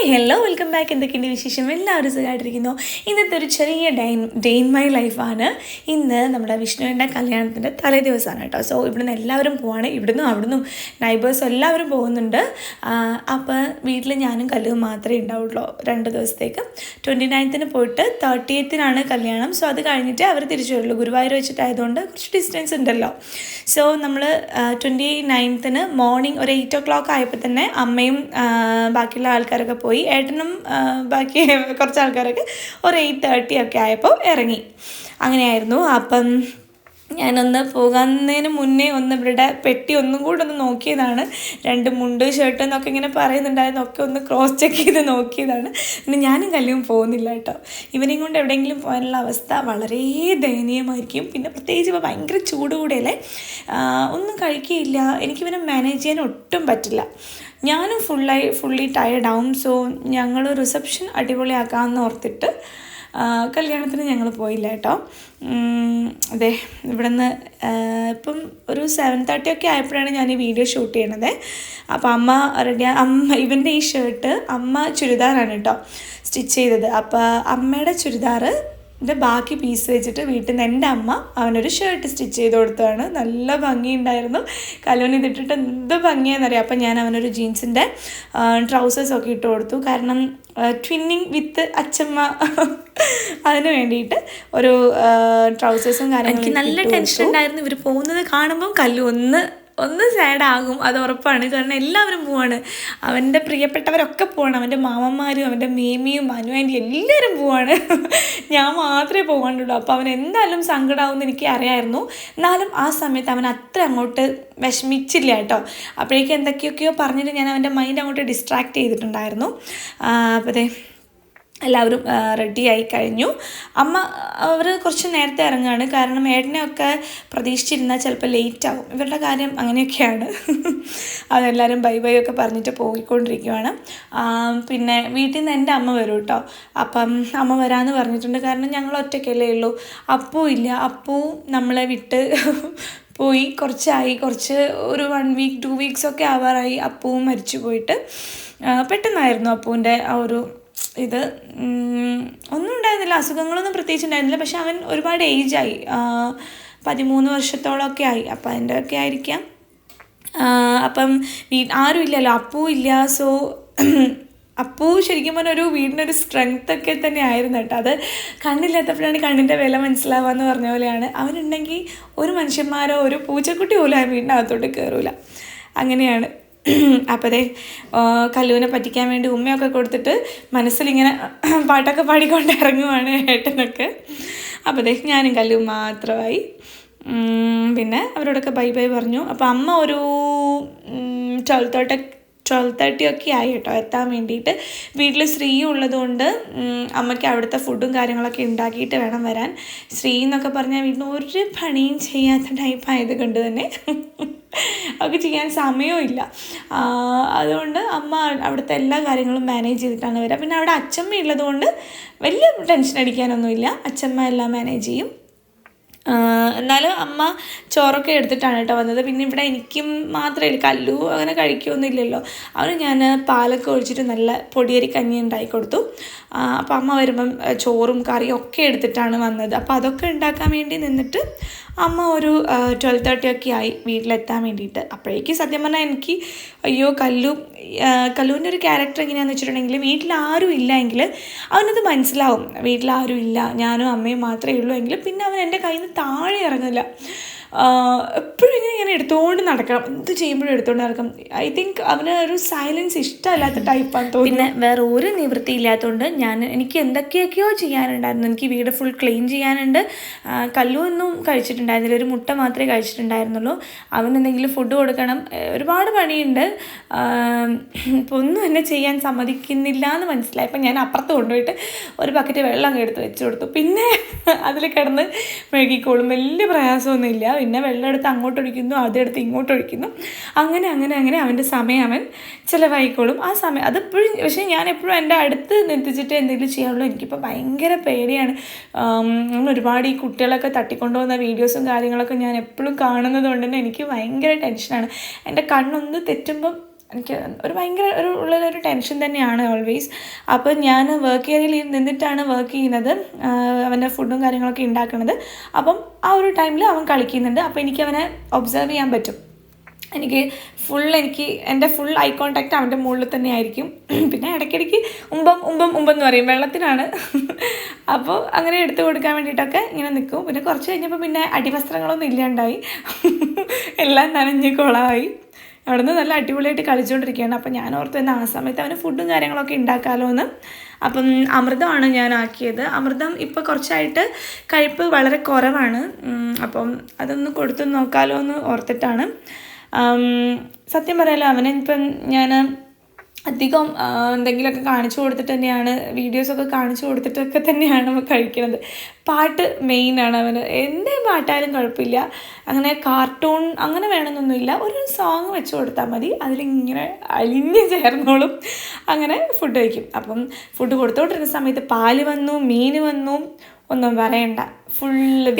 Hi hello welcome back എന്തൊക്കെയുണ്ട് വിശേഷം? എല്ലാവരും സുഖമായിട്ടിരിക്കുന്നു. ഇന്നത്തെ ഒരു ചെറിയ ഡേ ഇൻ മൈ ലൈഫാണ്. ഇന്ന് നമ്മുടെ വിഷ്ണുവിന്റെ കല്യാണത്തിന്റെ തലേ ദിവസമാണ് കേട്ടോ. സോ ഇവിടുന്ന് എല്ലാവരും പോവാണ്. ഇവിടുന്നും അവിടുന്നും നൈബേഴ്സ് എല്ലാവരും പോകുന്നുണ്ട്. അപ്പോൾ വീട്ടിൽ ഞാനും കല്ലും മാത്രമേ ഉണ്ടാവുള്ളൂ രണ്ട് ദിവസത്തേക്ക്. ട്വന്റി നയൻത്തിന് പോയിട്ട് തേർട്ടി എയ്ത്തിനാണ് കല്യാണം. സോ അത് കഴിഞ്ഞിട്ട് അവർ തിരിച്ചു വരുള്ളൂ. ഗുരുവായൂർ വെച്ചിട്ടായതുകൊണ്ട് കുറച്ച് ഡിസ്റ്റൻസ് ഉണ്ടല്ലോ. സോ നമ്മൾ ട്വന്റി നയൻത്തിന് മോർണിംഗ് ഒരു എയ്റ്റ് ഒ ക്ലോക്ക് ആയപ്പോൾ തന്നെ അമ്മയും ബാക്കിയുള്ള ആൾക്കാരൊക്കെ പോയി ഏട്ടനും ആ, ബാക്കി കുറച്ച് ആൾക്കാരൊക്കെ ഒരു എയ്റ്റ് തേർട്ടി ഒക്കെ ആയപ്പോൾ ഇറങ്ങി. അങ്ങനെയായിരുന്നു. അപ്പം ഞാനൊന്ന് പോകുന്നതിന് മുന്നേ ഒന്ന് ഇവരുടെ പെട്ടി ഒന്നും കൂടെ ഒന്ന് നോക്കിയതാണ്. രണ്ട് മുണ്ട് ഷർട്ട് എന്നൊക്കെ ഇങ്ങനെ പറയുന്നുണ്ടായിരുന്നു. ഒക്കെ ഒന്ന് ക്രോസ് ചെക്ക് ചെയ്ത് നോക്കിയതാണ്. പിന്നെ ഞാനും കല്യാണം പോകുന്നില്ല കേട്ടോ. ഇവനെയും കൊണ്ട് എവിടെയെങ്കിലും പോകാനുള്ള അവസ്ഥ വളരെ ദയനീയമായിരിക്കും. പിന്നെ പ്രത്യേകിച്ച് ഇപ്പോൾ ഭയങ്കര ചൂട് കൂടെയല്ലേ? ഒന്നും കഴിക്കുകയില്ല. എനിക്കിവനെ മാനേജ് ചെയ്യാൻ ഒട്ടും പറ്റില്ല. ഞാനും ഫുള്ളായി ഫുള്ളി ടയർഡാവും സോ ഞങ്ങൾ റിസപ്ഷൻ അടിപൊളിയാക്കാമെന്ന് ഓർത്തിട്ട് കല്യാണത്തിന് ഞങ്ങൾ പോയില്ല കേട്ടോ. അതെ ഇവിടുന്ന് ഇപ്പം ഒരു സെവൻ തേർട്ടി ഒക്കെ ആയപ്പോഴാണ് ഞാൻ ഈ വീഡിയോ ഷൂട്ട് ചെയ്യണത്. അപ്പോൾ അമ്മ റെഡി അമ്മ ഇവന്റെ ഈ ഷർട്ട് അമ്മ ചുരിദാറാണ് കേട്ടോ സ്റ്റിച്ച് ചെയ്തത്. അപ്പോൾ അമ്മയുടെ ചുരിദാറ് ന്റെ ബാക്കി പീസ് വെച്ചിട്ട് വീട്ടിൽ നിന്ന് എന്റെ അമ്മ അവനൊരു ഷർട്ട് സ്റ്റിച്ച് ചെയ്ത് കൊടുത്തതാണ്. നല്ല ഭംഗിയുണ്ടായിരുന്നു. കലോനി ഇതിട്ടിട്ട് എന്ത് ഭംഗിയാണെന്നറിയാം. അപ്പം ഞാൻ അവനൊരു ജീൻസിന്റെ ട്രൗസേഴ്സൊക്കെ ഇട്ട് കൊടുത്തു. കാരണം ട്വിന്നിങ് വിത്ത് അച്ചമ്മ അതിന് വേണ്ടിയിട്ട് ഒരു ട്രൗസേഴ്സും കാര്യങ്ങളും എനിക്ക് നല്ല ടെൻഷൻ ഉണ്ടായിരുന്നു. ഇവർ പോകുന്നത് കാണുമ്പം കല്ലു ഒന്ന് ഒന്ന് സാഡാകും അത് ഉറപ്പാണ്. കാരണം എല്ലാവരും പോവാണ്. അവന്റെ പ്രിയപ്പെട്ടവരൊക്കെ പോവാണ്. അവന്റെ മാമന്മാരും അവന്റെ മേമിയും മനു ആന്റി എല്ലാവരും പോവാണ്. ഞാൻ മാത്രമേ പോകാണ്ടുള്ളൂ അപ്പോൾ അവൻ എന്തായാലും സങ്കടമാവുമെന്ന് എനിക്ക് അറിയായിരുന്നു. എന്നാലും ആ സമയത്ത് അവൻ അത്ര അങ്ങോട്ട് വിഷമിച്ചില്ല കേട്ടോ. അപ്പോഴേക്കും എന്തൊക്കെയൊക്കെയോ പറഞ്ഞിട്ട് ഞാൻ അവന്റെ മൈൻഡ് അങ്ങോട്ട് ഡിസ്ട്രാക്ട് ചെയ്തിട്ടുണ്ടായിരുന്നു. അപ്പോൾ അതെ എല്ലാവരും റെഡിയായി കഴിഞ്ഞു. അമ്മ അവർ കുറച്ച് നേരത്തെ ഇറങ്ങുകയാണ് കാരണം ഏട്ടനെയൊക്കെ പ്രതീക്ഷിച്ചിരുന്നാൽ ചിലപ്പോൾ ലേറ്റ് ആവും. ഇവരുടെ കാര്യം അങ്ങനെയൊക്കെയാണ്. അതെല്ലാവരും ബൈ ബൈ ഒക്കെ പറഞ്ഞിട്ട് പോയിക്കൊണ്ടിരിക്കുവാണ്. പിന്നെ വീട്ടിൽ നിന്ന് എന്റെ അമ്മ വരും കേട്ടോ. അപ്പം അമ്മ വരാമെന്ന് പറഞ്ഞിട്ടുണ്ട്. കാരണം ഞങ്ങൾ ഒറ്റയ്ക്കല്ലേ ഉള്ളൂ. അപ്പൂ ഇല്ല. അപ്പൂ നമ്മളെ വിട്ട് പോയി. കുറച്ചായി. കുറച്ച് ഒരു വൺ വീക്ക് ടു വീക്സ് ഒക്കെ ആവാറായി. അപ്പവും മരിച്ചു പോയിട്ട്. പെട്ടെന്നായിരുന്നു അപ്പൂന്റെ ആ ഒരു ഇത് ഒന്നും ഉണ്ടായിരുന്നില്ല. അസുഖങ്ങളൊന്നും പ്രത്യേകിച്ച് ഉണ്ടായിരുന്നില്ല പക്ഷെ അവൻ ഒരുപാട് ഏജായി പതിമൂന്ന് വർഷത്തോളമൊക്കെ ആയി. അപ്പം അതിന്റെ ഒക്കെ ആയിരിക്കാം അപ്പം വീ ആരും ഇല്ലല്ലോ. അപ്പൂ ഇല്ല. സോ അപ്പൂ ശരിക്കും പറഞ്ഞാൽ ഒരു വീടിനൊരു സ്ട്രെങ്ത് ഒക്കെ തന്നെ ആയിരുന്നു കേട്ടോ. അത് കണ്ണില്ലാത്തപ്പോഴാണ് കണ്ണിന്റെ വില മനസ്സിലാവുക എന്ന് പറഞ്ഞ പോലെയാണ്. അവനുണ്ടെങ്കിൽ ഒരു മനുഷ്യന്മാരോ ഒരു പൂച്ചക്കുട്ടി പോലും ആ വീടിനകത്തോട്ട് കയറൂല അങ്ങനെയാണ്. അപ്പോൾ അതേ കല്ലുവിനെ പറ്റിക്കാൻ വേണ്ടി ഉമ്മയൊക്കെ കൊടുത്തിട്ട് മനസ്സിലിങ്ങനെ പാട്ടൊക്കെ പാടിക്കൊണ്ട് ഇറങ്ങുവാണ് ഏട്ടനൊക്കെ. അപ്പോൾ അതേ ഞാനും കല്ലുവും മാത്രമായി. പിന്നെ അവരോടൊക്കെ ബൈ ബൈ പറഞ്ഞു. അപ്പോൾ അമ്മ ഒരു ട്വൽവ് ട്വൽവ് തേർട്ടി ഒക്കെ ആയി കേട്ടോ എത്താൻ വേണ്ടിയിട്ട്. വീട്ടിൽ സ്ത്രീ ഉള്ളതുകൊണ്ട് അമ്മയ്ക്ക് അവിടുത്തെ ഫുഡും കാര്യങ്ങളൊക്കെ ഉണ്ടാക്കിയിട്ട് വേണം വരാൻ. ശ്രീ എന്നൊക്കെ പറഞ്ഞാൽ വീട്ടിൽ ഒരു പണിയും ചെയ്യാത്ത ടൈപ്പ് ആയത് കൊണ്ട് തന്നെ അവർക്ക് ചെയ്യാൻ സമയവും ഇല്ല. അതുകൊണ്ട് അമ്മ അവിടുത്തെ എല്ലാ കാര്യങ്ങളും മാനേജ് ചെയ്തിട്ടാണ് വരിക പിന്നെ അവിടെ അച്ചമ്മ ഉള്ളതുകൊണ്ട് വലിയ ടെൻഷൻ അടിക്കാനൊന്നുമില്ല. അച്ചമ്മ എല്ലാം മാനേജ് ചെയ്യും. എന്നാലും അമ്മ ചോറൊക്കെ എടുത്തിട്ടാണ് കേട്ടോ വന്നത്. പിന്നെ ഇവിടെ എനിക്കും മാത്രമേ കല്ലു അങ്ങനെ കഴിക്കുമൊന്നുമില്ലല്ലോ അവന് ഞാൻ പാലൊക്കെ ഒഴിച്ചിട്ട് നല്ല പൊടിയരി കഞ്ഞി ഉണ്ടാക്കി കൊടുത്തു. അപ്പോൾ അമ്മ വരുമ്പം ചോറും കറിയും ഒക്കെ എടുത്തിട്ടാണ് വന്നത്. അപ്പോൾ അതൊക്കെ ഉണ്ടാക്കാൻ വേണ്ടി നിന്നിട്ട് അമ്മ ഒരു ട്വൽവ് തേർട്ടി ഒക്കെ ആയി വീട്ടിലെത്താൻ വേണ്ടിയിട്ട്. അപ്പോഴേക്ക് സത്യം പറഞ്ഞാൽ എനിക്ക് അയ്യോ കല്ലു കല്ലുവിന്റെ ഒരു ക്യാരക്ടർ എങ്ങനെയാണെന്ന് വെച്ചിട്ടുണ്ടെങ്കിൽ വീട്ടിൽ ആരും ഇല്ല എങ്കിൽ അവനത് മനസ്സിലാവും. വീട്ടിൽ ആരും ഇല്ല. ഞാനും അമ്മയും മാത്രമേ ഉള്ളൂ എങ്കിൽ പിന്നെ അവൻ എന്റെ കയ്യിൽ നിന്ന് താഴെ ഇറങ്ങില്ല എപ്പോഴും ഇങ്ങനെ ഇങ്ങനെ എടുത്തുകൊണ്ട് നടക്കണം. എന്ത് ചെയ്യുമ്പോഴും എടുത്തുകൊണ്ട് നടക്കണം ഐ തിങ്ക് അവന് ഒരു സൈലൻസ് ഇഷ്ടമല്ലാത്ത ടൈപ്പാണ് തോന്നുന്നു. പിന്നെ വേറെ ഒരു നിവൃത്തി ഇല്ലാത്തതുകൊണ്ട് ഞാൻ എനിക്ക് എന്തൊക്കെയൊക്കെയോ ചെയ്യാനുണ്ടായിരുന്നു. എനിക്ക് വീട് ഫുൾ ക്ലീൻ ചെയ്യാനുണ്ട്. കല്ലുമൊന്നും കഴിച്ചിട്ടുണ്ടായിരുന്നില്ല. ഒരു മുട്ട മാത്രമേ കഴിച്ചിട്ടുണ്ടായിരുന്നുള്ളൂ. അവന് എന്തെങ്കിലും ഫുഡ് കൊടുക്കണം. ഒരുപാട് പണിയുണ്ട്. ഇപ്പോൾ ഒന്നും എന്നെ ചെയ്യാൻ സമ്മതിക്കുന്നില്ല എന്ന് മനസ്സിലായി. അപ്പം ഞാൻ അപ്പുറത്ത് കൊണ്ടുപോയിട്ട് ഒരു ബക്കറ്റ് വെള്ളം അങ്ങ് എടുത്ത് വെച്ച് കൊടുത്തു. പിന്നെ അതിൽ കിടന്ന് മെഴുകിക്കോളും. വലിയ പ്രയാസമൊന്നുമില്ല. പിന്നെ വെള്ളം എടുത്ത് അങ്ങോട്ട് ഒഴിക്കുന്നു അതെടുത്ത് ഇങ്ങോട്ട് ഒഴിക്കുന്നു അങ്ങനെ അങ്ങനെ അങ്ങനെ അവന്റെ സമയം അവൻ ചിലവായിക്കോളും. ആ സമയം അതെപ്പോഴും പക്ഷേ ഞാൻ എപ്പോഴും എന്റെ അടുത്ത് നിർത്തിച്ചിട്ട് എന്തെങ്കിലും ചെയ്യാനുള്ളൂ. എനിക്കിപ്പോൾ ഭയങ്കര പേടിയാണ്. നമ്മൾ ഒരുപാട് ഈ കുട്ടികളൊക്കെ തട്ടിക്കൊണ്ടുപോകുന്ന വീഡിയോസും കാര്യങ്ങളൊക്കെ ഞാൻ എപ്പോഴും കാണുന്നത് കൊണ്ട് തന്നെ എനിക്ക് ഭയങ്കര ടെൻഷനാണ്. എന്റെ കണ്ണൊന്ന് തെറ്റുമ്പം എനിക്ക് ഒരു ഭയങ്കര ഒരു ഉള്ളിലൊരു ടെൻഷൻ തന്നെയാണ് ഓൾവേസ് അപ്പോൾ ഞാൻ വർക്ക് ഏരിയയിൽ നിന്നിട്ടാണ് വർക്ക് ചെയ്യുന്നത്. അവന്റെ ഫുഡും കാര്യങ്ങളൊക്കെ ഉണ്ടാക്കുന്നത്. അപ്പം ആ ഒരു ടൈമിൽ അവൻ കളിക്കുന്നുണ്ട്. അപ്പോൾ എനിക്ക് അവനെ ഒബ്സർവ് ചെയ്യാൻ പറ്റും. എനിക്ക് ഫുൾ എനിക്ക് എന്റെ ഫുൾ ഐ കോൺടാക്റ്റ് അവന്റെ മുകളിൽ തന്നെ ആയിരിക്കും. പിന്നെ ഇടയ്ക്കിടയ്ക്ക് ഉമ്പം ഉമ്പം ഉമ്പം എന്ന് പറയും. വെള്ളത്തിനാണ് അപ്പോൾ അങ്ങനെ എടുത്തു കൊടുക്കാൻ വേണ്ടിയിട്ടൊക്കെ ഇങ്ങനെ നിൽക്കും. പിന്നെ കുറച്ച് കഴിഞ്ഞപ്പോൾ പിന്നെ അടിവസ്ത്രങ്ങളൊന്നും ഇല്ലാണ്ടായി. എല്ലാം നനഞ്ഞ് കുളമായി അവിടെ നിന്ന് നല്ല അടിപൊളിയായിട്ട് കളിച്ചുകൊണ്ടിരിക്കുകയാണ് അപ്പം ഞാൻ ഓർത്ത് തന്നെ ആ സമയത്ത് അവന് ഫുഡും കാര്യങ്ങളൊക്കെ ഉണ്ടാക്കാമല്ലോ എന്ന് അപ്പം അമൃതമാണ് ഞാൻ ആക്കിയത്. അമൃതം ഇപ്പോൾ കുറച്ചായിട്ട് കഴിപ്പ് വളരെ കുറവാണ്. അപ്പം അതൊന്ന് കൊടുത്തു നോക്കാമല്ലോ എന്ന് ഓർത്തിട്ടാണ് സത്യം പറയാലോ അവനെ ഇപ്പം ഞാൻ അധികം എന്തെങ്കിലുമൊക്കെ കാണിച്ചു കൊടുത്തിട്ട് തന്നെയാണ് വീഡിയോസൊക്കെ കാണിച്ചു കൊടുത്തിട്ടൊക്കെ തന്നെയാണ് നമ്മൾ കഴിക്കുന്നത്. പാട്ട് മെയിനാണ് അവന്. എന്ത് പാട്ടായാലും കുഴപ്പമില്ല. അങ്ങനെ കാർട്ടൂൺ അങ്ങനെ വേണമെന്നൊന്നുമില്ല. ഒരു സോങ് വെച്ച് കൊടുത്താൽ മതി. അതിലിങ്ങനെ അലിഞ്ഞ് ചേർന്നോളും. അങ്ങനെ ഫുഡ് കഴിക്കും. അപ്പം ഫുഡ് കൊടുത്തോണ്ടിരുന്ന സമയത്ത് പാൽ വന്നു മീൻ വന്നു ഒന്നും പറയണ്ട. ഫുള്ള്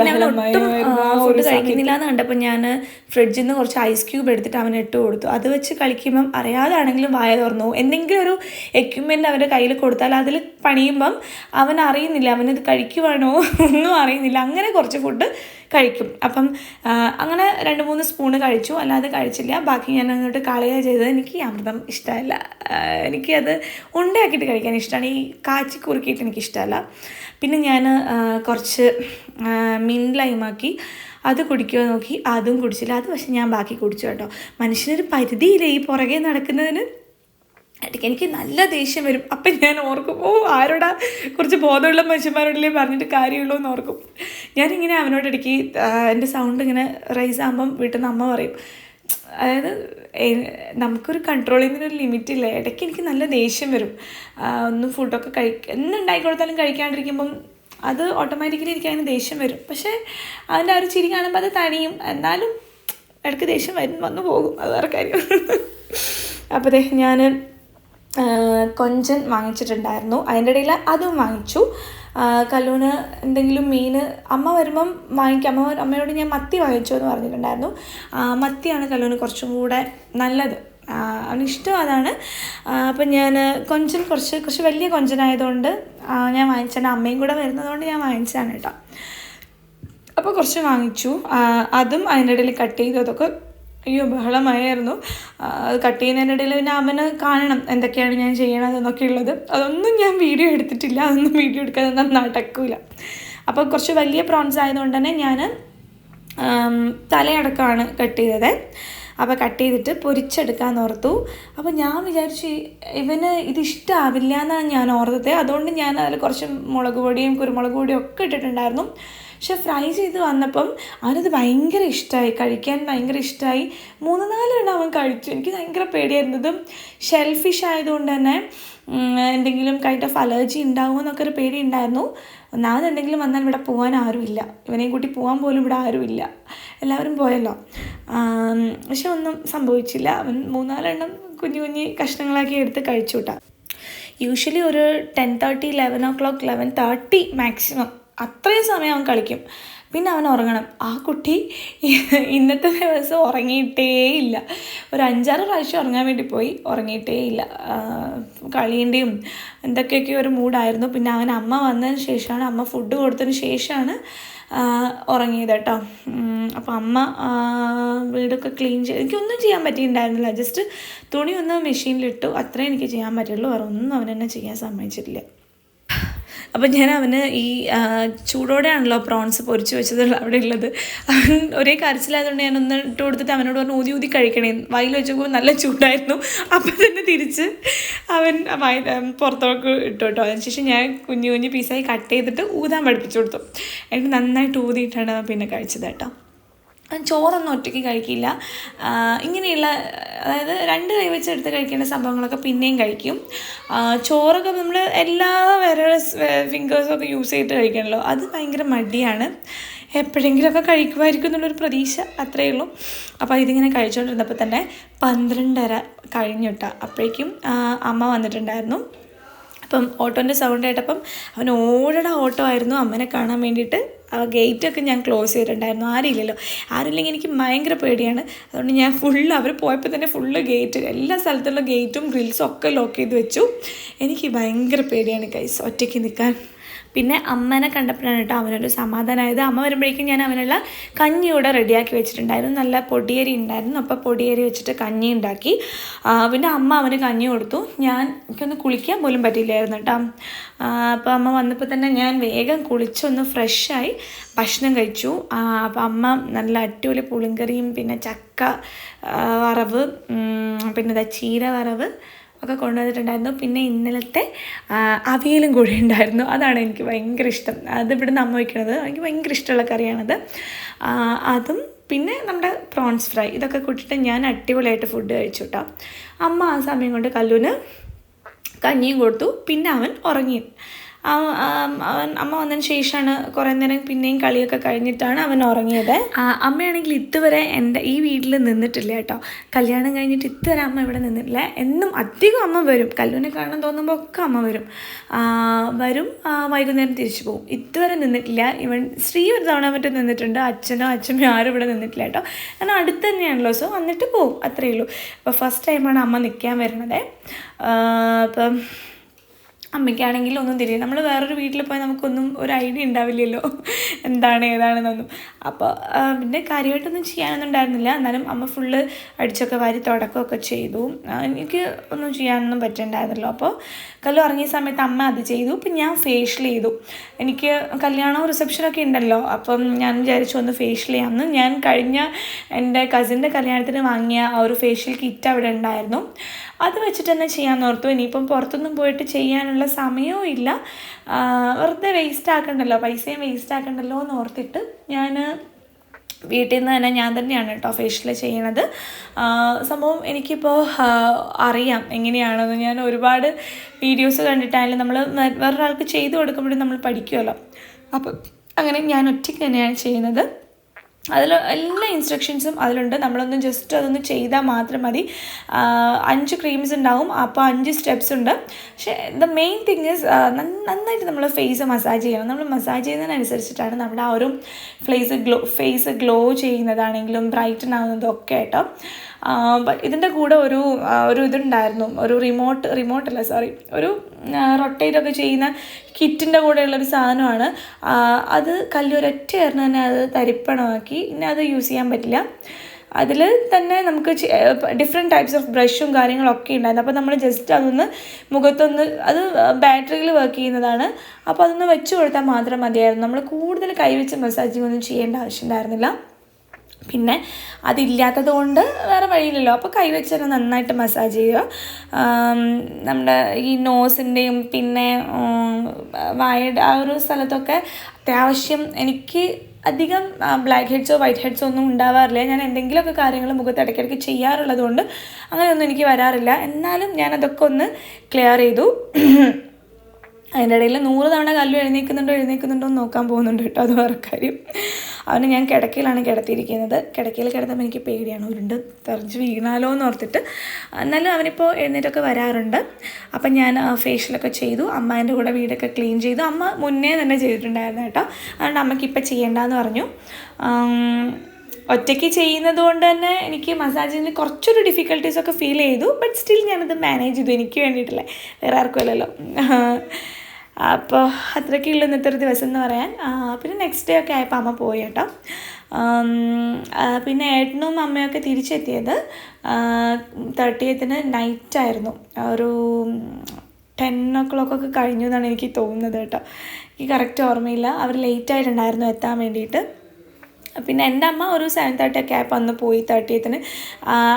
ഫുഡ് കഴിക്കുന്നില്ല എന്ന് കണ്ടപ്പോൾ ഞാൻ ഫ്രിഡ്ജിൽ നിന്ന് കുറച്ച് ഐസ് ക്യൂബ് എടുത്തിട്ട് അവന് ഇട്ട് കൊടുത്തു. അത് വെച്ച് കളിക്കുമ്പം അറിയാതാണെങ്കിലും വായ തുറന്നു. എന്തെങ്കിലും ഒരു എക്യുപ്മെന്റ് അവന്റെ കയ്യിൽ കൊടുത്താൽ അതിൽ പണിയുമ്പം അവൻ അറിയുന്നില്ല. അവനത് കഴിക്കുവാണോ? ഒന്നും അറിയുന്നില്ല. അങ്ങനെ കുറച്ച് ഫുഡ് കഴിക്കും. അപ്പം അങ്ങനെ രണ്ട് മൂന്ന് സ്പൂണ് കഴിച്ചു. അല്ലാതെ കഴിച്ചില്ല. ബാക്കി ഞാൻ അങ്ങോട്ട് കളയുക ചെയ്തത് എനിക്ക് അമൃതം ഇഷ്ടമല്ല. എനിക്കത് ഉണ്ടയാക്കിയിട്ട് കഴിക്കാൻ ഇഷ്ടമാണ്. ഈ കാച്ചി കുറുക്കിയിട്ട് എനിക്കിഷ്ടമല്ല പിന്നെ ഞാൻ കുറച്ച് മിൻ ലൈമാക്കി അത് കുടിക്കുമോ നോക്കി. അതും കുടിച്ചില്ല. അത് പക്ഷെ ഞാൻ ബാക്കി കുടിച്ചു കേട്ടോ. മനുഷ്യനൊരു പരിധിയില്ല ഈ പുറകെ നടക്കുന്നതിന്? ഇടയ്ക്ക് എനിക്ക് നല്ല ദേഷ്യം വരും. അപ്പം ഞാൻ ഓർക്കും ഓ ആരോടാ കുറച്ച് ബോധമുള്ള മനുഷ്യന്മാരോടല്ലേ പറഞ്ഞിട്ട് കാര്യമുള്ളൂ എന്ന് ഓർക്കും. ഞാനിങ്ങനെ അവനോട് ഇടയ്ക്ക് എന്റെ സൗണ്ട് ഇങ്ങനെ റൈസ് ആകുമ്പം വീട്ടിൽ നിന്ന് അമ്മ പറയും അതായത് നമുക്കൊരു കൺട്രോൾ ചെയ്യുന്നതിനൊരു ലിമിറ്റ് ഇല്ല? ഇടയ്ക്ക് എനിക്ക് നല്ല ദേഷ്യം വരും. ഒന്നും ഫുഡൊക്കെ കഴിക്കുക എന്നുണ്ടാക്കി കൊടുത്താലും കഴിക്കാണ്ടിരിക്കുമ്പം അത് ഓട്ടോമാറ്റിക്കലി എനിക്ക് അതിന് ദേഷ്യം വരും. പക്ഷേ അതിന്റെ ആ ഒരു ചിരി കാണുമ്പോൾ അത് തണിയും. എന്നാലും ഇടയ്ക്ക് ദേഷ്യം വരും വന്നു പോകും. അത് വേറെ കാര്യം. അപ്പോൾ ഞാൻ കൊഞ്ചൻ വാങ്ങിച്ചിട്ടുണ്ടായിരുന്നു. അതിന്റെ ഇടയിൽ അതും വാങ്ങിച്ചു. കല്ലൂന് എന്തെങ്കിലും മീൻ അമ്മ വരുമ്പം വാങ്ങിക്കാം. അമ്മ അമ്മയോട് ഞാൻ മത്തി വാങ്ങിച്ചു എന്ന് പറഞ്ഞിട്ടുണ്ടായിരുന്നു. മത്തിയാണ് കല്ലൂന് കുറച്ചും കൂടെ നല്ലത്. അവന് ഇഷ്ടം അതാണ്. അപ്പം ഞാൻ കൊഞ്ചൻ കുറച്ച് കുറച്ച് വലിയ കൊഞ്ചനായതുകൊണ്ട് ഞാൻ വാങ്ങിച്ചാണ് അമ്മയും കൂടെ വരുന്നതുകൊണ്ട് ഞാൻ വാങ്ങിച്ചതാണ് കേട്ടോ. അപ്പോൾ കുറച്ച് വാങ്ങിച്ചു. അതും അതിന്റെ ഇടയിൽ കട്ട് ചെയ്തു. അതൊക്കെ അയ്യോ ബഹളമായിരുന്നു അത് കട്ട് ചെയ്യുന്നതിനിടയിൽ പിന്നെ അവന് കാണണം എന്തൊക്കെയാണ് ഞാൻ ചെയ്യണത് എന്നൊക്കെ ഉള്ളത്. അതൊന്നും ഞാൻ വീഡിയോ എടുത്തിട്ടില്ല. അതൊന്നും വീഡിയോ എടുക്കാതെ നടക്കില്ല അപ്പോൾ കുറച്ച് വലിയ പ്രോൺസ് ആയതുകൊണ്ട് തന്നെ ഞാൻ തലയടക്കമാണ് കട്ട് ചെയ്തത്. അപ്പോൾ കട്ട് ചെയ്തിട്ട് പൊരിച്ചെടുക്കാൻ ഓർത്തു. അപ്പോൾ ഞാൻ വിചാരിച്ചു ഇവന് ഇത് ഇഷ്ടമാവില്ല എന്നാണ് ഞാൻ ഓർത്തത്. അതുകൊണ്ട് ഞാൻ അതിൽ കുറച്ച് മുളക് പൊടിയും കുരുമുളക് പൊടിയും ഒക്കെ ഇട്ടിട്ടുണ്ടായിരുന്നു. പക്ഷെ ഫ്രൈ ചെയ്ത് വന്നപ്പം അവനത് ഭയങ്കര ഇഷ്ടമായി കഴിക്കാൻ ഭയങ്കര ഇഷ്ടമായി മൂന്ന് നാലെണ്ണം അവൻ കഴിച്ചു. എനിക്ക് ഭയങ്കര പേടിയായിരുന്നതും ഷെൽഫിഷ് ആയതുകൊണ്ട് തന്നെ എന്തെങ്കിലും കൈൻഡ് ഓഫ് അലർജി ഉണ്ടാകുമോ എന്നൊക്കെ ഒരു പേടി ഉണ്ടായിരുന്നു. ഒന്നാമതെന്തെങ്കിലും വന്നാൽ ഇവിടെ പോകാൻ ആരുമില്ല ഇവനെയും കൂട്ടി പോകാൻ പോലും ഇവിടെ ആരുമില്ല എല്ലാവരും പോയല്ലോ. പക്ഷെ ഒന്നും സംഭവിച്ചില്ല. അവൻ മൂന്നാലെണ്ണം കുഞ്ഞു കുഞ്ഞു കഷ്ണങ്ങളാക്കി എടുത്ത് കഴിച്ചു യൂഷ്വലി ഒരു ten thirty eleven o'clock eleven thirty maximum അത്രയും സമയം അവൻ കളിക്കും. പിന്നെ അവൻ ഉറങ്ങണം. ആ കുട്ടി ഇന്നത്തെ ദിവസം ഉറങ്ങിയിട്ടേ ഇല്ല ഒരു അഞ്ചാറ് പ്രാവശ്യം ഉറങ്ങാൻ വേണ്ടി പോയി. ഉറങ്ങിയിട്ടേ ഇല്ല കളീന്റെയും എന്തൊക്കെയൊക്കെ ഒരു മൂഡായിരുന്നു. പിന്നെ അവൻ അമ്മ വന്നതിന് ശേഷമാണ് അമ്മ ഫുഡ് കൊടുത്തതിന് ശേഷമാണ് ഉറങ്ങിയത് കേട്ടോ. അപ്പോൾ അമ്മ വീടൊക്കെ ക്ലീൻ ചെയ്ത് എനിക്കൊന്നും ചെയ്യാൻ പറ്റിയിട്ടുണ്ടായിരുന്നില്ല. ജസ്റ്റ് തുണി ഒന്ന് മെഷീനിലിട്ടു അത്രേ എനിക്ക് ചെയ്യാൻ പറ്റുള്ളൂ. വേറെ ഒന്നും അവനെന്നെ ചെയ്യാൻ സമ്മതിച്ചിട്ടില്ല. അപ്പം ഞാൻ അവന് ഈ ചൂടോടെയാണല്ലോ പ്രോൺസ് പൊരിച്ചു വെച്ചത് അവിടെ ഉള്ളത്. അവൻ ഒരേ കരച്ചിലായതുകൊണ്ട് ഞാൻ ഒന്ന് ഇട്ട് കൊടുത്തിട്ട് അവനോട് പറഞ്ഞു ഊതി ഊതി കഴിക്കണേ. വയൽ വെച്ചപ്പോൾ നല്ല ചൂടായിരുന്നു. അപ്പം തന്നെ തിരിച്ച് അവൻ പുറത്തോട്ട് ഇട്ടു കേട്ടോ. അതിനുശേഷം ഞാൻ കുഞ്ഞു കുഞ്ഞു പീസായി കട്ട് ചെയ്തിട്ട് ഊതാൻ പഠിപ്പിച്ചു കൊടുത്തു. എന്നിട്ട് നന്നായിട്ട് ഊതിയിട്ടാണ് പിന്നെ കഴിച്ചത് കേട്ടോ. ചോറൊന്നും ഒറ്റയ്ക്ക് കഴിക്കില്ല. ഇങ്ങനെയുള്ള അതായത് രണ്ട് കൈ വെച്ച് എടുത്ത് കഴിക്കേണ്ട സംഭവങ്ങളൊക്കെ പിന്നെയും കഴിക്കും. ചോറൊക്കെ നമ്മൾ എല്ലാ വിരൽ ഫിംഗേഴ്സും ഒക്കെ യൂസ് ചെയ്തിട്ട് കഴിക്കണമല്ലോ അത് ഭയങ്കര മടിയാണ്. എപ്പോഴെങ്കിലുമൊക്കെ കഴിക്കുമായിരിക്കും എന്നുള്ളൊരു പ്രതീക്ഷ അത്രയേ ഉള്ളൂ. അപ്പോൾ ഇതിങ്ങനെ കഴിച്ചുകൊണ്ടിരുന്നപ്പോൾ തന്നെ പന്ത്രണ്ടര കഴിഞ്ഞിട്ട. അപ്പോഴേക്കും അമ്മ വന്നിട്ടുണ്ടായിരുന്നു. അപ്പം ഓട്ടോന്റെ സൗണ്ട് കേട്ടപ്പം അവൻ ഓടണ ഓട്ടോ ആയിരുന്നു അമ്മനെ കാണാൻ വേണ്ടിയിട്ട്. ആ ഗേറ്റൊക്കെ ഞാൻ ക്ലോസ് ചെയ്തിട്ടുണ്ടായിരുന്നു. ആരുമില്ലല്ലോ ആരുമില്ലെങ്കിൽ എനിക്ക് ഭയങ്കര പേടിയാണ്. അതുകൊണ്ട് ഞാൻ ഫുള്ള് അവർ പോയപ്പോൾ തന്നെ ഫുള്ള് ഗേറ്റ് എല്ലാ സ്ഥലത്തുള്ള ഗേറ്റും ഗ്രിൽസും ഒക്കെ ലോക്ക് ചെയ്ത് വെച്ചു. എനിക്ക് ഭയങ്കര പേടിയാണ് കൈസ് ഒറ്റയ്ക്ക് നിൽക്കാൻ. പിന്നെ അമ്മനെ കണ്ടപ്പോഴാണ് കേട്ടോ അവനൊരു സമാധാനമായത് അമ്മ വരുമ്പോഴേക്കും ഞാൻ അവനുള്ള കഞ്ഞി ഇവിടെ റെഡിയാക്കി വെച്ചിട്ടുണ്ടായിരുന്നു. നല്ല പൊടിയരി ഉണ്ടായിരുന്നു. അപ്പോൾ പൊടിയരി വെച്ചിട്ട് കഞ്ഞി ഉണ്ടാക്കി. പിന്നെ അമ്മ അവന് കഞ്ഞി കൊടുത്തു. ഞാൻ എനിക്കൊന്ന് കുളിക്കാൻ പോലും പറ്റിയില്ലായിരുന്നു കേട്ടോ. അപ്പോൾ അമ്മ വന്നപ്പോൾ തന്നെ ഞാൻ വേഗം കുളിച്ചൊന്ന് ഫ്രഷായി ഭക്ഷണം കഴിച്ചു. അപ്പോൾ അമ്മ നല്ല അടിപൊളി പുളിങ്കറിയും പിന്നെ ചക്ക വറവ് പിന്നെ ചീര വറവ് ഒക്കെ കൊണ്ടുവന്നിട്ടുണ്ടായിരുന്നു. പിന്നെ ഇന്നലത്തെ അവിയലും കൂടി ഉണ്ടായിരുന്നു. അതാണ് എനിക്ക് ഭയങ്കര ഇഷ്ടം. അത് ഇവിടുന്ന് അമ്മ വയ്ക്കുന്നത് എനിക്ക് ഭയങ്കര ഇഷ്ടമുള്ള കറിയാണത്. അതും പിന്നെ നമ്മുടെ പ്രോൺസ് ഫ്രൈ ഇതൊക്കെ കൂട്ടിയിട്ട് ഞാൻ അടിപൊളിയായിട്ട് ഫുഡ് കഴിച്ചു കേട്ടോ അമ്മ ആ സമയം കൊണ്ട് കല്ലൂന് കഞ്ഞിയും കൊടുത്തു. പിന്നെ അവൻ ഉറങ്ങി. അമ്മ വന്നതിന് ശേഷമാണ് കുറേ നേരം പിന്നെയും കളിയൊക്കെ കഴിഞ്ഞിട്ടാണ് അവൻ ഉറങ്ങിയത്. അമ്മയാണെങ്കിൽ ഇതുവരെ എന്റെ ഈ വീട്ടിൽ നിന്നിട്ടില്ല കേട്ടോ. കല്യാണം കഴിഞ്ഞിട്ട് ഇതുവരെ അമ്മ ഇവിടെ നിന്നിട്ടില്ല. എന്നും അധികം അമ്മ വരും. കല്ലുവിനെ കാണാൻ തോന്നുമ്പോൾ ഒക്കെ അമ്മ വരും. വരും വൈകുന്നേരം തിരിച്ചു പോകും. ഇതുവരെ നിന്നിട്ടില്ല. ഇവൻ സ്ത്രീ ഒരു തവണ മറ്റും നിന്നിട്ടുണ്ട്. അച്ഛനോ അച്ഛനും ആരും ഇവിടെ നിന്നിട്ടില്ല കേട്ടോ. കാരണം അടുത്ത് തന്നെയാണല്ലോ. സോ വന്നിട്ട് പോകും. അത്രയേ ഉള്ളൂ. അപ്പോൾ ഫസ്റ്റ് ടൈമാണ് അമ്മ നിൽക്കാൻ വരുന്നത് അപ്പം അമ്മയ്ക്കാണെങ്കിൽ ഒന്നും തിരിയും നമ്മൾ വേറൊരു വീട്ടിൽ പോയി നമുക്കൊന്നും ഒരു ഐഡിയ ഉണ്ടാവില്ലല്ലോ. എന്താണ് ഏതാണെന്നൊന്നും. അപ്പോൾ പിന്നെ കാര്യമായിട്ടൊന്നും ചെയ്യാനൊന്നും ഉണ്ടായിരുന്നില്ല. എന്നാലും അമ്മ ഫുള്ള് അടിച്ചൊക്കെ വാരി തുടക്കമൊക്കെ ചെയ്തു. എനിക്ക് ഒന്നും ചെയ്യാനൊന്നും പറ്റുന്നുണ്ടായിരുന്നല്ലോ അപ്പോൾ കല്ലു ഇറങ്ങിയ സമയത്ത് അമ്മ അത് ചെയ്തു. ഇപ്പം ഞാൻ ഫേഷ്യൽ ചെയ്തു. എനിക്ക് കല്യാണവും റിസപ്ഷനൊക്കെ ഉണ്ടല്ലോ. അപ്പം ഞാൻ വിചാരിച്ചു ഒന്ന് ഫേഷ്യൽ ചെയ്യാമെന്ന് ഞാൻ കഴിഞ്ഞ എന്റെ കസിന്റെ കല്യാണത്തിന് വാങ്ങിയ ആ ഒരു ഫേഷ്യൽ കിറ്റ് അവിടെ ഉണ്ടായിരുന്നു. അത് വെച്ചിട്ട് തന്നെ ചെയ്യാമെന്ന് ഓർത്തു. ഇനിയിപ്പം പുറത്തൊന്നും പോയിട്ട് ചെയ്യാനുള്ള സമയവും ഇല്ല. വെറുതെ വേസ്റ്റ് ആക്കണ്ടല്ലോ പൈസയും വേസ്റ്റ് ആക്കണ്ടല്ലോ എന്ന് ഓർത്തിട്ട് ഞാൻ വീട്ടിൽ നിന്ന് തന്നെ ഞാൻ തന്നെയാണ് കേട്ടോ ഫേഷ്യൽ ചെയ്യണത്. സംഭവം എനിക്കിപ്പോൾ അറിയാം എങ്ങനെയാണെന്ന്. ഞാൻ ഒരുപാട് വീഡിയോസ് കണ്ടിട്ടായാലും നമ്മൾ വേറൊരാൾക്ക് ചെയ്തു കൊടുക്കുമ്പോഴും നമ്മൾ പഠിക്കുമല്ലോ അപ്പം അങ്ങനെ ഞാൻ ഒറ്റയ്ക്ക് തന്നെയാണ് ചെയ്യുന്നത്. അതിൽ എല്ലാ ഇൻസ്ട്രക്ഷൻസും അതിലുണ്ട്. നമ്മളൊന്ന് ജസ്റ്റ് അതൊന്ന് ചെയ്താൽ മാത്രം മതി. അഞ്ച് ക്രീംസ് ഉണ്ടാവും. അപ്പോൾ അഞ്ച് സ്റ്റെപ്സ് ഉണ്ട്. പക്ഷേ ദ മെയിൻ തിങ് ഇസ് നന്നായിട്ട് നമ്മൾ ഫേസ് മസാജ് ചെയ്യണം. നമ്മൾ മസാജ് ചെയ്യുന്നതിനനുസരിച്ചിട്ടാണ് നമ്മുടെ ആ ഒരു ഫേസ് ഗ്ലോ ഫേസ് ഗ്ലോ ചെയ്യുന്നതാണെങ്കിലും ബ്രൈറ്റൻ ആവുന്നതും ഒക്കെ കേട്ടോ ഇതിന്റെ കൂടെ ഒരു ഒരു ഇതുണ്ടായിരുന്നു. ഒരു റിമോട്ട് റിമോട്ടല്ല സോറി ഒരു റൊട്ടേറ്റ് ഒക്കെ ചെയ്യുന്ന കിറ്റിന്റെ കൂടെയുള്ളൊരു സാധനമാണ്. അത് കല്ലൊരൊറ്റ എറിഞ്ഞ് തന്നെ അത് തരിപ്പണമാക്കി. ഇനി അത് യൂസ് ചെയ്യാൻ പറ്റില്ല. അതിൽ തന്നെ നമുക്ക് ഡിഫറെന്റ് ടൈപ്സ് ഓഫ് ബ്രഷും കാര്യങ്ങളൊക്കെ ഉണ്ടായിരുന്നു. അപ്പോൾ നമ്മൾ ജസ്റ്റ് അതൊന്ന് മുഖത്തൊന്ന് അത് ബാറ്ററിയിൽ വർക്ക് ചെയ്യുന്നതാണ്. അപ്പോൾ അതൊന്ന് വെച്ച് കൊടുത്താൽ മാത്രം മതിയായിരുന്നു. നമ്മൾ കൂടുതൽ കൈവച്ച് മസാജിങ് ഒന്നും ചെയ്യേണ്ട ആവശ്യമുണ്ടായിരുന്നില്ല പിന്നെ അതില്ലാത്തത് കൊണ്ട് വേറെ വഴിയില്ലല്ലോ. അപ്പോൾ കൈവച്ച് തന്നെ നന്നായിട്ട് മസാജ് ചെയ്യുക. നമ്മുടെ ഈ നോസിന്റെയും പിന്നെ വായയുടെ ആ ഒരു സ്ഥലത്തൊക്കെ അത്യാവശ്യം എനിക്ക് അധികം ബ്ലാക്ക് ഹെഡ്സോ വൈറ്റ് ഹെഡ്സോ ഒന്നും ഉണ്ടാവാറില്ല. ഞാൻ എന്തെങ്കിലുമൊക്കെ കാര്യങ്ങൾ മുഖത്ത് ഇടയ്ക്കിടയ്ക്ക് ചെയ്യാറുള്ളതുകൊണ്ട് അങ്ങനെയൊന്നും എനിക്ക് വരാറില്ല. എന്നാലും ഞാനതൊക്കെ ഒന്ന് ക്ലിയർ ചെയ്തു. അതിന്റെ ഇടയിൽ നൂറ് തവണ കല്ലു എഴുന്നേൽക്കുന്നുണ്ടോ എഴുന്നേൽക്കുന്നുണ്ടോ എന്ന് നോക്കാൻ പോകുന്നുണ്ട് കേട്ടോ അത് വേറെ കാര്യം. അവനെ ഞാൻ കിടക്കയിലാണ് കിടത്തിയിരിക്കുന്നത്. കിടക്കയിൽ കിടന്നപ്പോൾ എനിക്ക് പേടിയാണ് ഉരുണ്ട് തെറിച്ച് വീണാലോ എന്ന് ഓർത്തിട്ട്. എന്നാലും അവനിപ്പോൾ എഴുന്നേറ്റൊക്കെ വരാറുണ്ട്. അപ്പം ഞാൻ ഫേഷ്യലൊക്കെ ചെയ്തു. അമ്മേന്റെ കൂടെ വീടൊക്കെ ക്ലീൻ ചെയ്തു. അമ്മ മുന്നേ തന്നെ ചെയ്തിട്ടുണ്ടായിരുന്നു കേട്ടോ. അതുകൊണ്ട് അമ്മയ്ക്ക് ഇപ്പം ചെയ്യേണ്ടെന്ന് പറഞ്ഞു. ഒറ്റയ്ക്ക് ചെയ്യുന്നത് കൊണ്ട് തന്നെ എനിക്ക് മസാജിന് കുറച്ചൊരു ഡിഫിക്കൽട്ടീസൊക്കെ ഫീൽ ചെയ്തു. ബട്ട് സ്റ്റിൽ ഞാനത് മാനേജ് ചെയ്തു. എനിക്ക് വേണ്ടിയിട്ടല്ലേ. വേറെ ആർക്കും അല്ലല്ലോ. അപ്പോൾ അത്രയ്ക്കുള്ള ഇന്നത്തെ ഒരു ദിവസം എന്ന് പറയാൻ. പിന്നെ നെക്സ്റ്റ് ഡേ ഒക്കെ ആയപ്പോൾ അമ്മ പോയി കേട്ടോ. പിന്നെ ഏട്ടനും അമ്മയൊക്കെ തിരിച്ചെത്തിയത് തേർട്ടിയത്തിന് നൈറ്റായിരുന്നു ഒരു ടെൻ ഒ ക്ലോക്ക് ഒക്കെ കഴിഞ്ഞു എന്നാണ് എനിക്ക് തോന്നുന്നത് കേട്ടോ. എനിക്ക് കറക്റ്റ് ഓർമ്മയില്ല. അവർ ലേറ്റ് ആയിട്ടുണ്ടായിരുന്നു എത്താൻ വേണ്ടിയിട്ട്. പിന്നെ എന്റെ അമ്മ ഒരു സെവൻ തേർട്ടി ഒക്കെ ആയപ്പോൾ അന്ന് പോയി തേർട്ടിയത്തിന്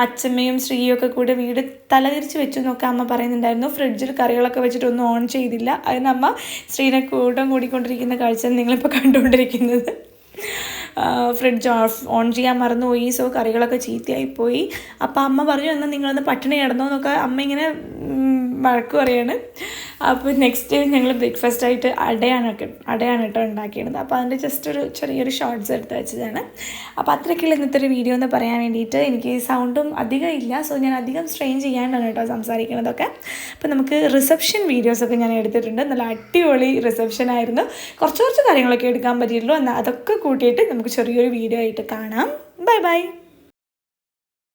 അച്ഛമ്മയും ശ്രീയും ഒക്കെ കൂടെ വീട് തലതിരിച്ച് വെച്ചു എന്നൊക്കെ അമ്മ പറയുന്നുണ്ടായിരുന്നു. ഫ്രിഡ്ജിൽ കറികളൊക്കെ വെച്ചിട്ട് ഒന്നും ഓൺ ചെയ്തില്ല. അതിന് അമ്മ ശ്രീനെ കൂട്ടം കൂടിക്കൊണ്ടിരിക്കുന്ന കാഴ്ച നിങ്ങളിപ്പോൾ കണ്ടുകൊണ്ടിരിക്കുന്നത്. ഫ്രിഡ്ജ് ഓഫ് ഓൺ ചെയ്യാൻ മറന്നുപോയി. സോ കറികളൊക്കെ ചീത്തയായി പോയി അപ്പോൾ അമ്മ പറഞ്ഞു എന്നാൽ നിങ്ങളൊന്ന് പട്ടിണി കിടന്നോ എന്നൊക്കെ അമ്മ ഇങ്ങനെ വഴക്ക് പറയാണ്. അപ്പോൾ നെക്സ്റ്റ് ഞങ്ങൾ ബ്രേക്ക്ഫാസ്റ്റ് ആയിട്ട് അടയാണ് അടയാണ് കേട്ടോ ഉണ്ടാക്കിയിരുന്നത്. അപ്പോൾ അതിന്റെ ജസ്റ്റ് ഒരു ചെറിയൊരു ഷോർട്ട്സ് എടുത്ത് വെച്ചതാണ്. അപ്പോൾ അത്രയ്ക്കുള്ള ഇന്നത്തെ ഒരു വീഡിയോ എന്ന് പറയാൻ വേണ്ടിയിട്ട് എനിക്ക് സൗണ്ടും അധികം ഇല്ല. സോ ഞാൻ അധികം സ്ട്രെയിൻ ചെയ്യാണ്ടാണ് കേട്ടോ സംസാരിക്കുന്നതൊക്കെ അപ്പോൾ നമുക്ക് റിസപ്ഷൻ വീഡിയോസൊക്കെ ഞാൻ എടുത്തിട്ടുണ്ട്. നല്ല അടിപൊളി റിസപ്ഷൻ ആയിരുന്നു. കുറച്ച് കുറച്ച് കാര്യങ്ങളൊക്കെ എടുക്കാൻ പറ്റിയിട്ടുള്ളൂ. എന്നാൽ അതൊക്കെ കൂട്ടിയിട്ട് നമുക്ക് ചെറിയൊരു വീഡിയോ ആയിട്ട് കാണാം. Bye bye